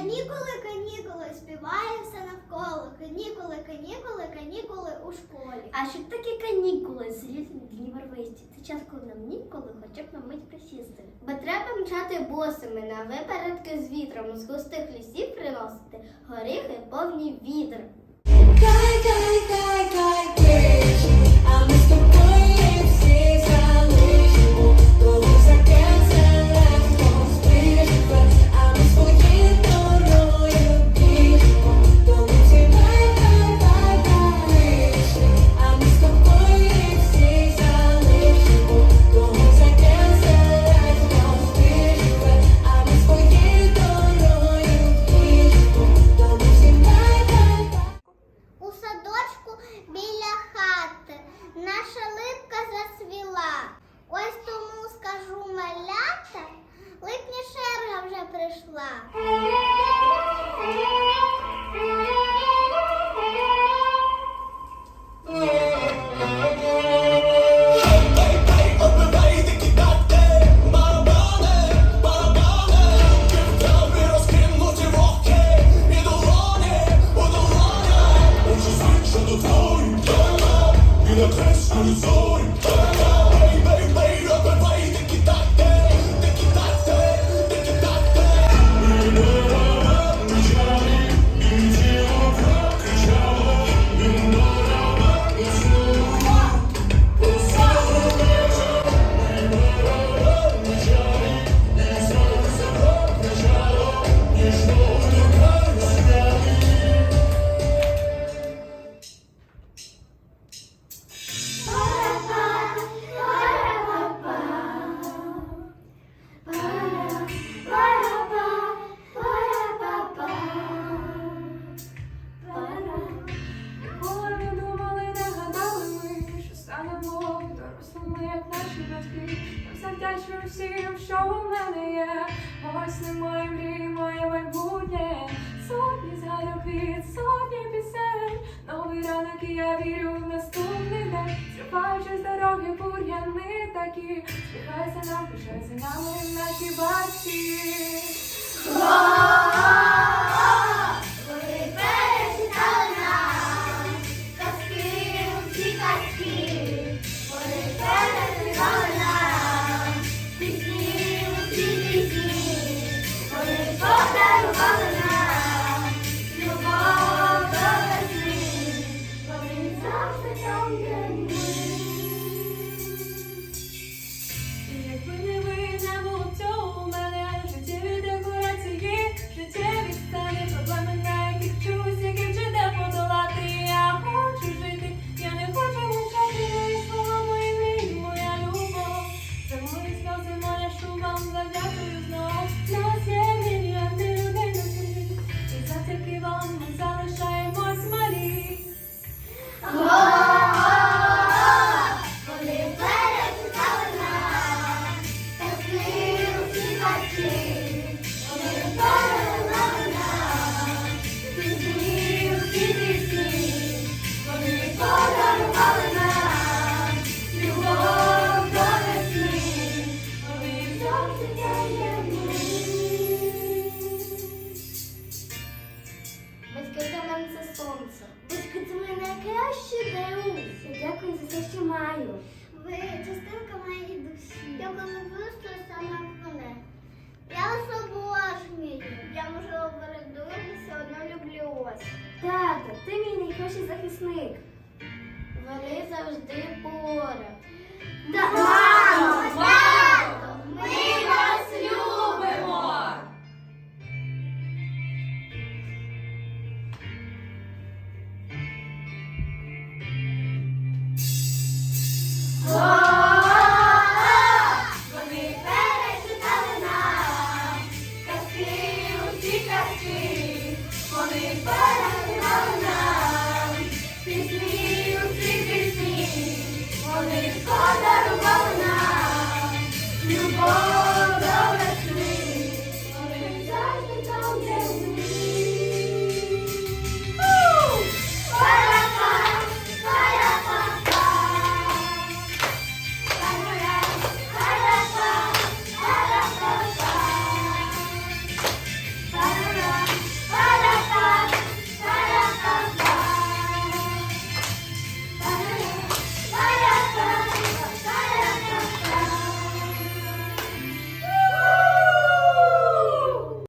Канікули, канікули, співає все навколо. Канікули, канікули, канікули у школі. А що таке канікули з різні дні барвисті? Це час, коли нам ніколи хоча б на мить присісти. Бо треба мчати босими на випередки з вітром, з густих лісів приносити горіхи повні відр. Кай, кай, біля хати наша липка засвіла. Ось тому скажу малята, липня шерга вже прийшла. Ніколи дорослими, як наші батьки. Я завдячую всім, що у мене є. Ось немає мрій, моє майбутнє. Сотні згадок від сотні пісень. Новий ранок, і я вірю в наступний день. Стрибаючи з дороги, бур'яни такі. Спіхайся нам, пишайся нами, наші батьки. Батьки для мене це сонце. Батьки, це моє найкраще друзі. Я дякую за те, що маю. Ви частинка моєї душі. Я коли виросту саме мене. Я вас обожнюю. Я можу передумати, все одно люблю вас. Тато, ти мій найкращий захисник. Вони завжди поряд. Мамо, Holy Father.